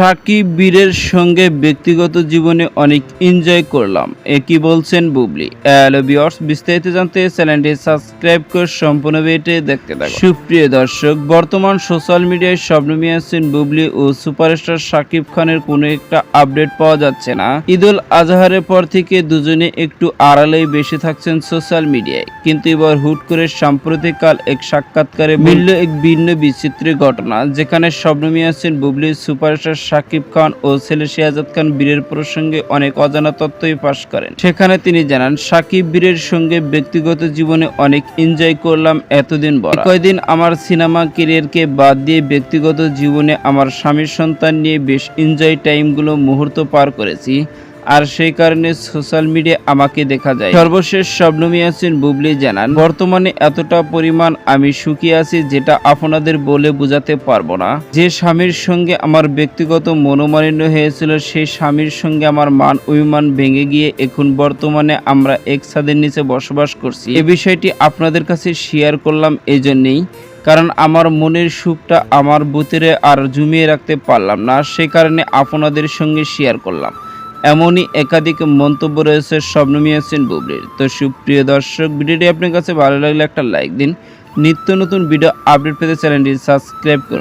সাকিব বীরের সঙ্গে ব্যক্তিগত জীবনে অনেক এনজয় করলাম। এ কি বলছেন বুবলি? হ্যালো বিস্তারিত জানতে চ্যানেলটি সাবস্ক্রাইব করে সম্পূর্ণ ভিডিওটি দেখতে থাকুন। সুপ্রিয় দর্শক, বর্তমান সোশ্যাল মিডিয়ায় শবনমী আছেন বুবলি ও সুপারস্টার সাকিব খানের কোনো একটা আপডেট পাওয়া যাচ্ছে না। ঈদুল আজহারের পর থেকে দুজনে একটু আড়ালেই বেশি থাকছেন সোশ্যাল মিডিয়ায় কিন্তু এবার হুট করে সাম্প্রতিককাল এক সাক্ষাৎকারে মিলল এক ভিন্ন বিচিত্র ঘটনা, যেখানে শবনমী আছেন বুবলি সুপারস্টার শাকিব খান ও ছেলে শেহাজাদ খান বীরের প্রসঙ্গে অনেক অজানা তথ্যই পাশ করেন। সেখানে তিনি জানান, সাকিব বীরের সঙ্গে ব্যক্তিগত জীবনে অনেক এনজয় করলাম এতদিন বড়। কয়েকদিন আমার সিনেমা কেরিয়ারকে বাদ দিয়ে ব্যক্তিগত জীবনে আমার স্বামীর সন্তান নিয়ে বেশ এনজয় টাইমগুলো মুহূর্ত পার করেছি। আর সেই কারণে সোশ্যাল মিডিয়া আমাকে দেখা যায়। সর্বশেষ শবনমী আছেন বুবলি জানান। বর্তমানে এতটা পরিমাণ আমি সুখী আছি যেটা আপনাদের বলে বোঝাতে পারব না। যে স্বামীর সঙ্গে আমার ব্যক্তিগত মনোমালিন্য হয়েছিল সেই স্বামীর সঙ্গে আমার মান অভিমান ভেঙে গিয়ে এখন বর্তমানে আমরা এক ছাদের নিচে বসবাস করছি। এ বিষয়টি আপনাদের কাছে শেয়ার করলাম এই জন্যেই কারণ আমার মনের সুখটা আমার বুতিরে আর জমিয়ে রাখতে পারলাম না। সে কারণে আপনাদের সঙ্গে শেয়ার করলাম। এমনই একাধিক মন্তব্য রয়েছে স্বপ্নমী আছেন বুবলির। তো সুপ্রিয় দর্শক, ভিডিওটি আপনার কাছে ভালো লাগলে একটা লাইক দিন। নিত্য নতুন ভিডিও আপডেট পেতে চ্যানেলটি সাবস্ক্রাইব করুন।